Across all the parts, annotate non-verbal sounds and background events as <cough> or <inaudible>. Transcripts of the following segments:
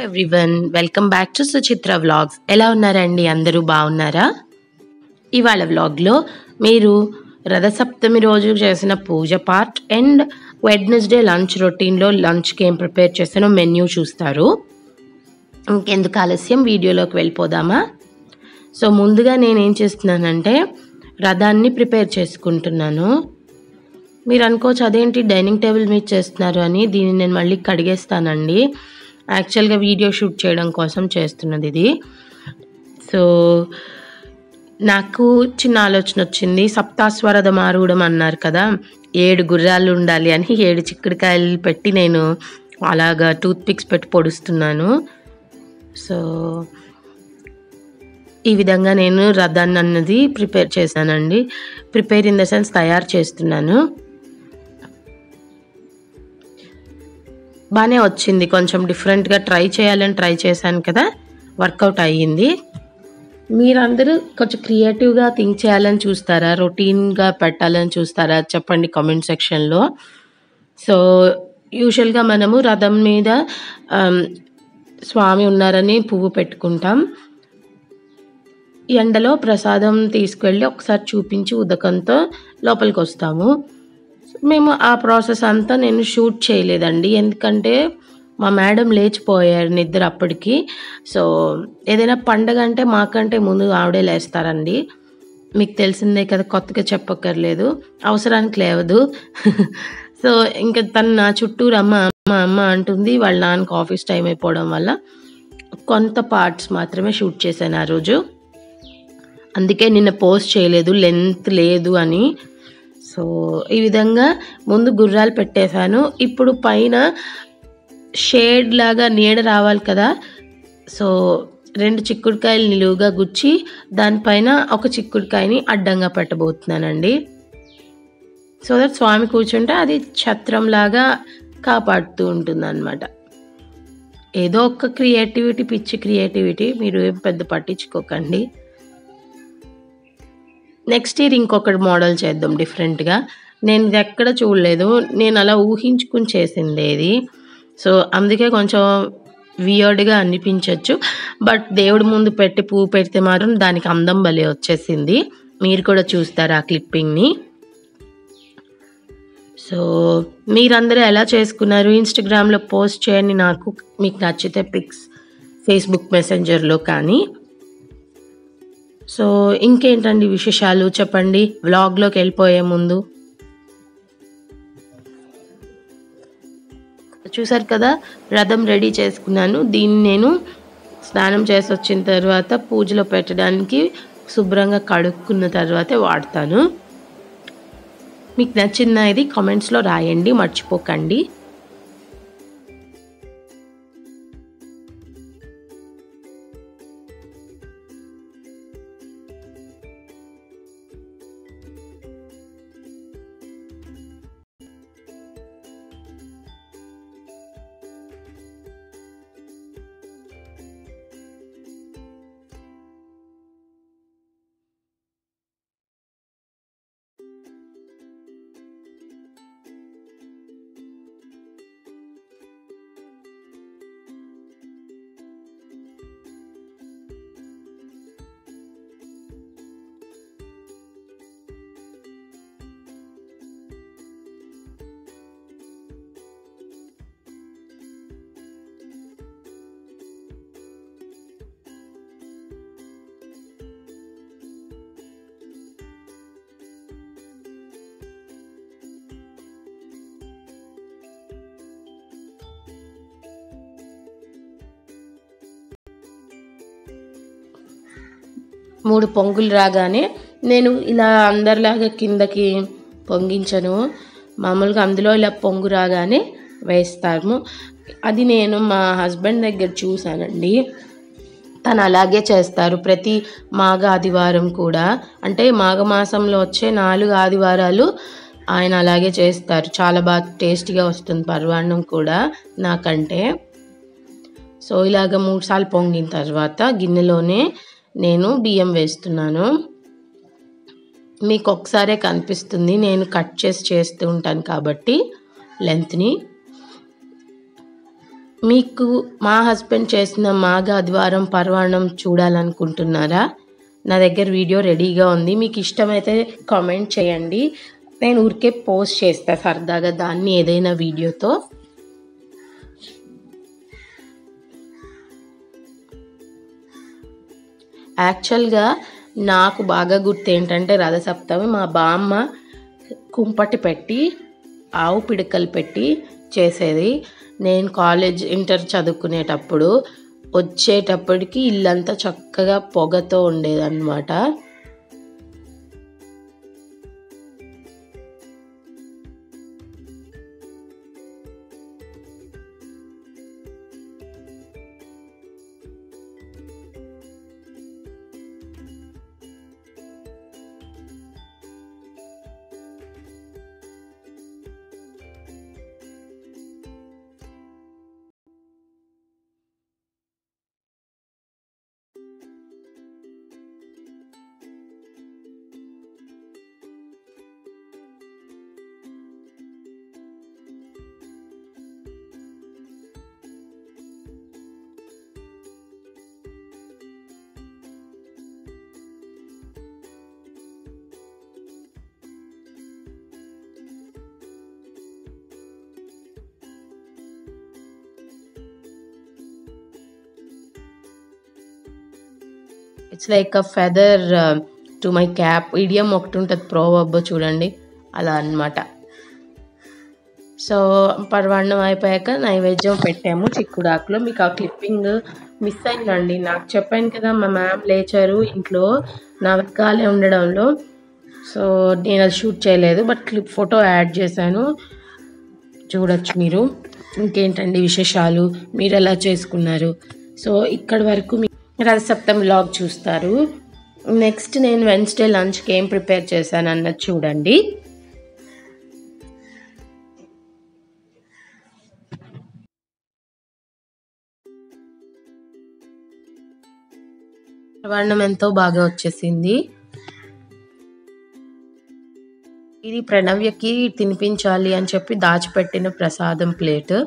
Everyone welcome back to Suchitra vlogs ఎలా ఉన్నారండి? అందరూ బాగున్నారా? ఇవాళ వ్లాగ్లో మీరు రథసప్తమి రోజు చేసిన పూజ పార్ట్ అండ్ వెడ్నెస్డే లంచ్ రొటీన్లో లంచ్కి ఏం ప్రిపేర్ చేసానో మెన్యూ చూస్తారు. ఇంకెందుకు ఆలస్యం? వీడియోలోకి వెళ్ళిపోదామా? సో ముందుగా నేను ఏం చేస్తున్నానంటే రథాన్ని ప్రిపేర్ చేసుకుంటున్నాను. మీరు అనుకోవచ్చు అదేంటి డైనింగ్ టేబుల్ మీద చేస్తున్నారు అని. దీన్ని నేను మళ్ళీ కడిగేస్తానండి. యాక్చువల్గా వీడియో షూట్ చేయడం కోసం చేస్తున్నది ఇది. సో నాకు చిన్న ఆలోచన వచ్చింది. సప్తాస్వరద మారుడం అన్నారు కదా ఏడు గుర్రాలు ఉండాలి అని ఏడు చిక్కుడుకాయలు పెట్టి నేను అలాగా టూత్ పిక్స్ పెట్టి పొడుస్తున్నాను. సో ఈ విధంగా నేను రథాన్ని అన్నది ప్రిపేర్ చేశానండి. ప్రిపేర్ ఇన్ ద సెన్స్ తయారు చేస్తున్నాను. బాగానే వచ్చింది. కొంచెం డిఫరెంట్గా ట్రై చేయాలని ట్రై చేశాను కదా. వర్కౌట్ అయ్యింది. మీరందరూ కొంచెం క్రియేటివ్గా థింక్ చేయాలని చూస్తారా? రొటీన్గా పెట్టాలని చూస్తారా? చెప్పండి కామెంట్ సెక్షన్లో సో యూజువల్గా మనము రథం మీద um, స్వామి ఉన్నారని పువ్వు పెట్టుకుంటాం. ఎండలో ప్రసాదం తీసుకెళ్ళి ఒకసారి చూపించి ఉదకంతో లోపలికి వస్తాము మేము ఆ ప్రాసెస్ అంతా నేను షూట్ చేయలేదండి. ఎందుకంటే మా మేడం లేచిపోయారు నిద్ర అప్పటికి. సో ఏదైనా పండగ అంటే మాకంటే ముందు ఆవిడే లేస్తారండి. మీకు తెలిసిందే కదా కొత్తగా చెప్పక్కర్లేదు. అవసరానికి లేవదు. <laughs> సో ఇంకా తను నా చుట్టూరు అమ్మ అమ్మ అమ్మ అంటుంది వాళ్ళ నాన్నకు ఆఫీస్ టైం అయిపోవడం వల్ల కొంత పార్ట్స్ మాత్రమే షూట్ చేశాను ఆ రోజు. అందుకే నిన్న పోస్ట్ చేయలేదు లెంత్ లేదు అని సో ఈ విధంగా ముందు గుర్రాలు పెట్టేశాను. ఇప్పుడు పైన షేడ్ లాగా నీడ రావాలి కదా. సో రెండు చిక్కుడుకాయలు నిలువుగా గుచ్చి దానిపైన ఒక చిక్కుడుకాయని అడ్డంగా పెట్టబోతున్నానండి. సో దట్ స్వామి కూర్చుంటే అది ఛత్రంలాగా కాపాడుతూ ఉంటుంది అనమాట ఏదో ఒక క్రియేటివిటీ పిచ్చి క్రియేటివిటీ మీరు ఏం పెద్ద పట్టించుకోకండి. నెక్స్ట్ ఇయర్ ఇంకొకటి మోడల్ చేద్దాం డిఫరెంట్గా నేను ఇది ఎక్కడ చూడలేదు. నేను అలా ఊహించుకుని చేసింది ఇది సో అందుకే కొంచెం వియర్డ్గా అనిపించవచ్చు బట్ దేవుడి ముందు పెట్టి పువ్వు పెడితే మాత్రం దానికి అందం భలే వచ్చేసింది. మీరు కూడా చూస్తారు ఆ క్లిప్పింగ్ని సో మీరందరూ ఎలా చేసుకున్నారు? ఇన్స్టాగ్రామ్లో పోస్ట్ చేయండి నాకు. మీకు నచ్చితే పిక్స్ ఫేస్బుక్ మెసెంజర్లో కానీ. సో ఇంకేంటండి విశేషాలు చెప్పండి? వ్లాగ్లోకి వెళ్ళిపోయే ముందు. చూసారు కదా? రథం రెడీ చేసుకున్నాను. దీన్ని నేను స్నానం చేసి వచ్చిన తర్వాత పూజలో పెట్టడానికి శుభ్రంగా కడుక్కున్న తర్వాతే వాడతాను. మీకు నచ్చిందా ఇది? కామెంట్స్లో రాయండి మర్చిపోకండి. మూడు పొంగులు రాగానే నేను ఇలా అందరిలాగా కిందకి పొంగించను. మామూలుగా అందులో ఇలా పొంగు రాగానే వేస్తాము. అది నేను మా హస్బెండ్ దగ్గర చూశానండి. తను అలాగే చేస్తారు ప్రతి మాఘ ఆదివారం కూడా. అంటే మాఘమాసంలో వచ్చే నాలుగు ఆదివారాలు ఆయన అలాగే చేస్తారు. చాలా బాగా టేస్టీగా వస్తుంది పర్వాణం కూడా నాకంటే. సో ఇలాగ మూడు సార్లు పొంగిన తర్వాత గిన్నెలోనే నేను బియ్యం వేస్తున్నాను. మీకు ఒకసారే కనిపిస్తుంది నేను కట్ చేసి చేస్తూ ఉంటాను కాబట్టి లెంత్ని. మీకు మా హస్బెండ్ చేసిన మాఘ ఆదివారం పర్వాణం చూడాలనుకుంటున్నారా? నా దగ్గర వీడియో రెడీగా ఉంది మీకు ఇష్టమైతే కామెంట్ చేయండి. నేను ఊరికే పోస్ట్ చేస్తా సరదాగా దాన్ని ఏదైనా వీడియోతో. యాక్చువల్గా నాకు బాగా గుర్తు ఏంటంటే రథసప్తమి మా బామ్మ కుంపటి పెట్టి ఆవు పిడకలు పెట్టి చేసేది. నేను కాలేజ్ ఇంటర్ చదువుకునేటప్పుడు వచ్చేటప్పటికి ఇల్లంతా చక్కగా పొగతో ఉండేదన్నమాట. It's like a feather to my cap idiom ఒకటి ఉంటుంది ప్రోవబ్బో చూడండి. అలా అన్నమాట. సో పర్వాణం అయిపోయాక నైవేద్యం పెట్టాము చిక్కుడాకులో. మీకు ఆ క్లిప్పింగ్ మిస్ అయిందండి. నాకు చెప్పాను కదా మా మ్యామ్ లేచారు ఇంట్లో. నా వెనకాలే ఉండడంలో. సో నేను అది షూట్ చేయలేదు బట్ క్లిప్ ఫోటో యాడ్ చేశాను. చూడొచ్చు మీరు. ఇంకేంటండి విశేషాలు? మీరు ఎలా చేసుకున్నారు? సో ఇక్కడి వరకు మీ రథసప్తం బ్లాగ్ చూస్తారు. నెక్స్ట్ నేను వెన్స్డే లంచ్కి ఏం ప్రిపేర్ చేశాను అన్నది చూడండి. వర్ణం ఎంతో బాగా వచ్చేసింది. ఇది ప్రణవ్యకి తినిపించాలి అని చెప్పి దాచిపెట్టిన ప్రసాదం ప్లేట్.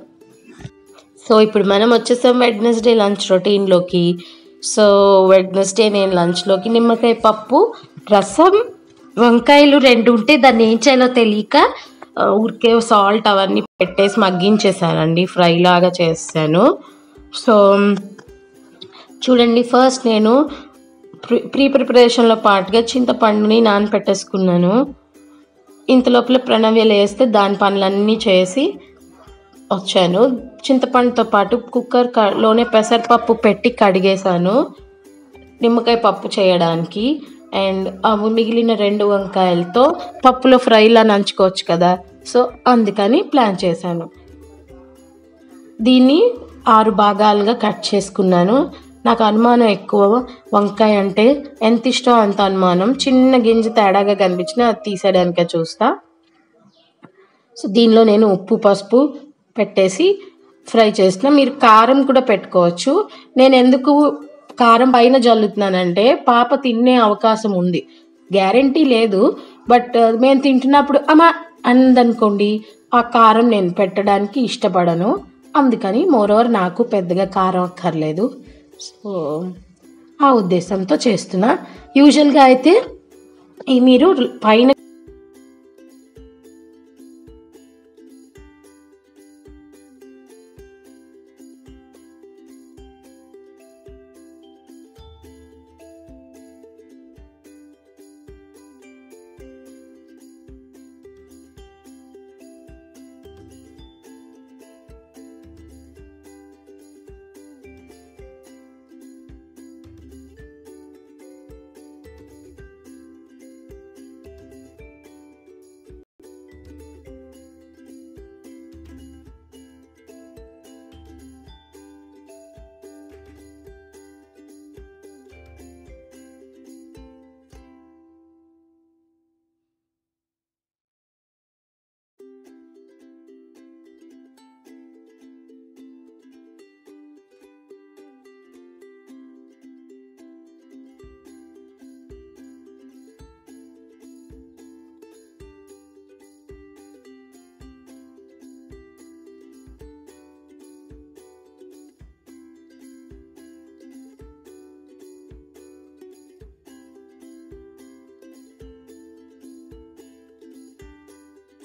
సో ఇప్పుడు మనం వచ్చేసాం వెడ్నెస్డే లంచ్ రొటీన్లోకి సో వెడ్నెస్డే నేను లంచ్లోకి నిమ్మకాయ పప్పు రసం వంకాయలు రెండు ఉంటే దాన్ని ఏం చేయాలో తెలియక ఊరికే సాల్ట్ అవన్నీ పెట్టేసి మగ్గించేసానండి. ఫ్రై లాగా చేస్తాను. సో చూడండి ఫస్ట్ నేను ప్రీ ప్రీ ప్రిపరేషన్లో పాటుగా చింతపండుని నానపెట్టేసుకున్నాను. ఇంత లోపల ప్రణవ్యలు వేస్తే దాని పనులన్నీ చేసి వచ్చాను. చింతపండుతో పాటు కుక్కర్ క- లోనే పెసరపప్పు పెట్టి కడిగేశాను. నిమ్మకాయ పప్పు చేయడానికి. అండ్ అవి మిగిలిన రెండు వంకాయలతో పప్పులో ఫ్రైలా నంచుకోవచ్చు కదా. సో అందుకని ప్లాన్ చేశాను. దీన్ని ఆరు భాగాలుగా కట్ చేసుకున్నాను. నాకు అనుమానం ఎక్కువ. వంకాయ అంటే ఎంత ఇష్టం అంత అనుమానం. చిన్న గింజ తేడాగా కనిపించినా అది తీసేయడానికే చూస్తా. సో దీనిలో నేను ఉప్పు పసుపు పెట్టేసి ఫ్రై చేసిన మీరు కారం కూడా పెట్టుకోవచ్చు. నేను ఎందుకు కారం పైన జల్లుతున్నానంటే పాప తినే అవకాశం ఉంది. గ్యారంటీ లేదు. బట్ మేము తింటున్నప్పుడు అమ్మా అందనుకోండి ఆ కారం నేను పెట్టడానికి ఇష్టపడను. అందుకని మోరోవర్ నాకు పెద్దగా కారం అక్కర్లేదు. సో ఆ ఉద్దేశంతో చేస్తున్నా. యూజువల్గా అయితే ఈ మీరు పైన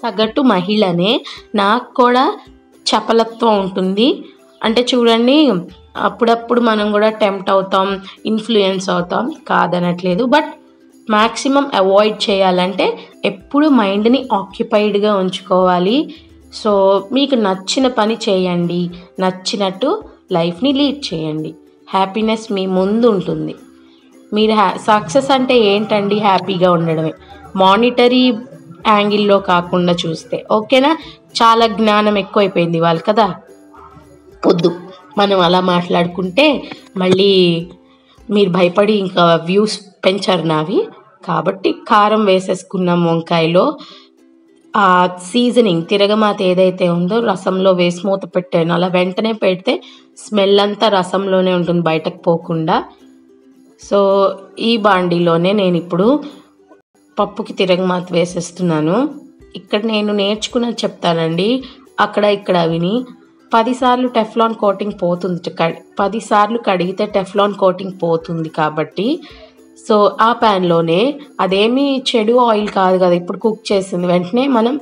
సగటు మహిళనే నాకు కూడా చపలత్వం ఉంటుంది. అంటే చూడండి అప్పుడప్పుడు మనం కూడా టెంప్ట్ అవుతాం ఇన్ఫ్లుయెన్స్ అవుతాం కాదనట్లేదు. బట్ మ్యాక్సిమం అవాయిడ్ చేయాలంటే ఎప్పుడు మైండ్ని ఆక్యుపైడ్గా ఉంచుకోవాలి. సో మీకు నచ్చిన పని చేయండి. నచ్చినట్టు లైఫ్ని లీడ్ చేయండి. హ్యాపీనెస్ మీ ముందు ఉంటుంది. మీరు హ్యా సక్సెస్ అంటే ఏంటండి హ్యాపీగా ఉండడమే? మానిటరీ యాంగిల్లో కాకుండా చూస్తే. ఓకేనా? చాలా జ్ఞానం ఎక్కువైపోయింది వాళ్ళు కదా? వద్దు. మనం అలా మాట్లాడుకుంటే మళ్ళీ మీరు భయపడి ఇంకా వ్యూస్ పెంచారు నావి. కాబట్టి కారం వేసేసుకున్నాం వంకాయలో ఆ సీజనింగ్ తిరగమాత ఏదైతే ఉందో రసంలో వేసి మూత పెట్టాను అలా వెంటనే పెడితే స్మెల్ అంతా రసంలోనే ఉంటుంది బయటకు పోకుండా. సో ఈ బాండీలోనే నేను ఇప్పుడు పప్పుకి తిరగమాత వేసేస్తున్నాను. ఇక్కడ నేను నేర్చుకున్నది చెప్తానండి. అక్కడ ఇక్కడ విని. పదిసార్లు టెఫ్లాన్ కోటింగ్ పోతుంది. పదిసార్లు కడిగితే టెఫ్లాన్ కోటింగ్ పోతుంది కాబట్టి. సో ఆ ప్యాన్లోనే అదేమి చెడు ఆయిల్ కాదు కదా ఇప్పుడు కుక్ చేసింది. వెంటనే మనం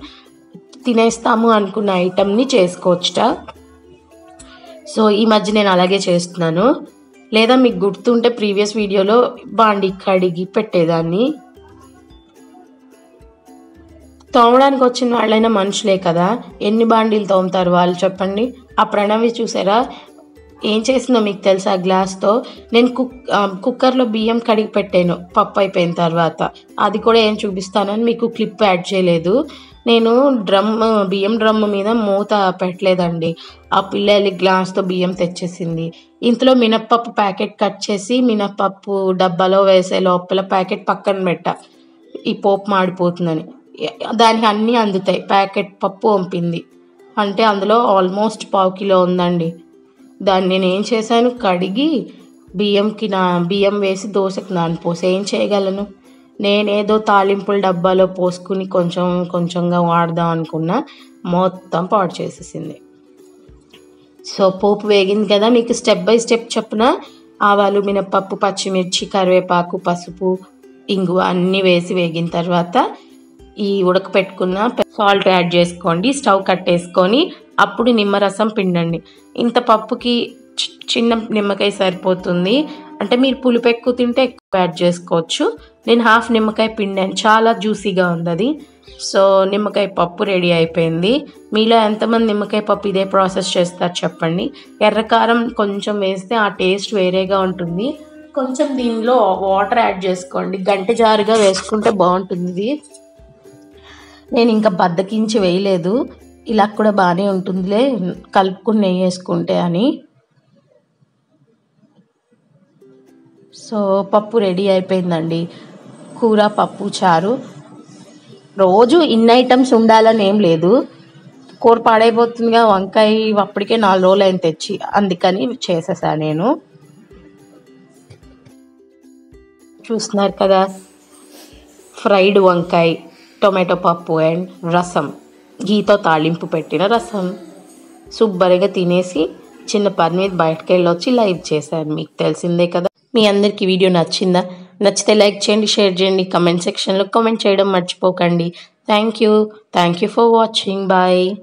తినేస్తాము అనుకున్న ఐటమ్ని చేసుకోవచ్చుట. సో ఈ మధ్య నేను అలాగే చేస్తున్నాను. లేదా మీకు గుర్తుంటే ప్రీవియస్ వీడియోలో బాండి కడిగి పెట్టేదాన్ని. తోమడానికి వచ్చిన వాళ్ళైనా మనుషులే కదా? ఎన్ని బాండీలు తోముతారు వాళ్ళు చెప్పండి. ఆ ప్రణవి చూసారా? ఏం చేసిందో మీకు తెలుసా గ్లాస్తో? నేను కుక్ కుక్కర్లో బియ్యం కడిగి పెట్టాను పప్పు అయిపోయిన తర్వాత. అది కూడా ఏం చూపిస్తానని మీకు క్లిప్ యాడ్ చేయలేదు. నేను డ్రమ్ బియ్యం డ్రమ్ మీద మూత పెట్టలేదండి. ఆ పిల్లలి గ్లాస్తో బియ్యం తెచ్చేసింది. ఇంతలో మినప్పప్పు ప్యాకెట్ కట్ చేసి మినప్పప్పు డబ్బాలో వేసే లోపల ప్యాకెట్ పక్కన పెట్టా. ఈ పోపు మాడిపోతుందని. దానికి అన్నీ అందుతాయి. ప్యాకెట్ పప్పు పంపింది అంటే అందులో ఆల్మోస్ట్ పావు కిలో ఉందండి. దాన్ని నేను ఏం చేశాను? కడిగి బియ్యంకి నా బియ్యం వేసి దోశకి నానిపోసి ఏం చేయగలను? నేనేదో తాలింపుల డబ్బాలో పోసుకుని కొంచెం కొంచెంగా వాడదాం అనుకున్నా మొత్తం పాడు చేసేసింది. సో పోపు వేగింది కదా మీకు స్టెప్ బై స్టెప్ చొప్పున ఆవాలు మినపప్పు పచ్చిమిర్చి కరివేపాకు పసుపు ఇంగువ అన్నీ వేసి వేగిన తర్వాత ఈ ఉడకపెట్టుకున్న సాల్ట్ యాడ్ చేసుకోండి స్టవ్ కట్టేసుకొని అప్పుడు నిమ్మరసం పిండండి. ఇంత పప్పుకి చి- చిన్న నిమ్మకాయ సరిపోతుంది. అంటే మీరు పులుపు ఎక్కువ తింటే ఎక్కువ యాడ్ చేసుకోవచ్చు. నేను హాఫ్ నిమ్మకాయ పిండాను చాలా జ్యూసీగా ఉంది అది సో నిమ్మకాయ పప్పు రెడీ అయిపోయింది. మీలో ఎంతమంది నిమ్మకాయ పప్పు ఇదే ప్రాసెస్ చేస్తారు చెప్పండి. ఎర్రకారం కొంచెం వేస్తే ఆ టేస్ట్ వేరేగా ఉంటుంది. కొంచెం దీనిలో వాటర్ యాడ్ చేసుకోండి. గంట జారుగా వేసుకుంటే బాగుంటుంది. నేను ఇంకా బద్దకించి వేయలేదు. ఇలా కూడా బాగానే ఉంటుందిలే కలుపుకుని నెయ్యి వేసుకుంటే అని. సో పప్పు రెడీ అయిపోయిందండి. కూర పప్పు చారు. రోజు ఇన్ని ఐటమ్స్ ఉండాలని ఏం లేదు. కూర పాడైపోతుందిగా వంకాయ అప్పటికే నాలుగు రోజులు అయిన తెచ్చి అందుకని చేసేసా నేను. చూస్తున్నారు కదా ఫ్రైడ్ వంకాయ. టొమాటో పప్పు అండ్ రసం. గీతో తాలింపు పెట్టిన రసం. శుభ్రంగా తినేసి చిన్న పని మీద బయటకు వెళ్ళొచ్చి లైవ్ చేశాను. మీకు తెలిసిందే కదా. మీ అందరికీ వీడియో నచ్చిందా? నచ్చితే లైక్ చేయండి షేర్ చేయండి. కమెంట్ సెక్షన్లో కమెంట్ చేయడం మర్చిపోకండి. Thank you. Thank you for watching. Bye.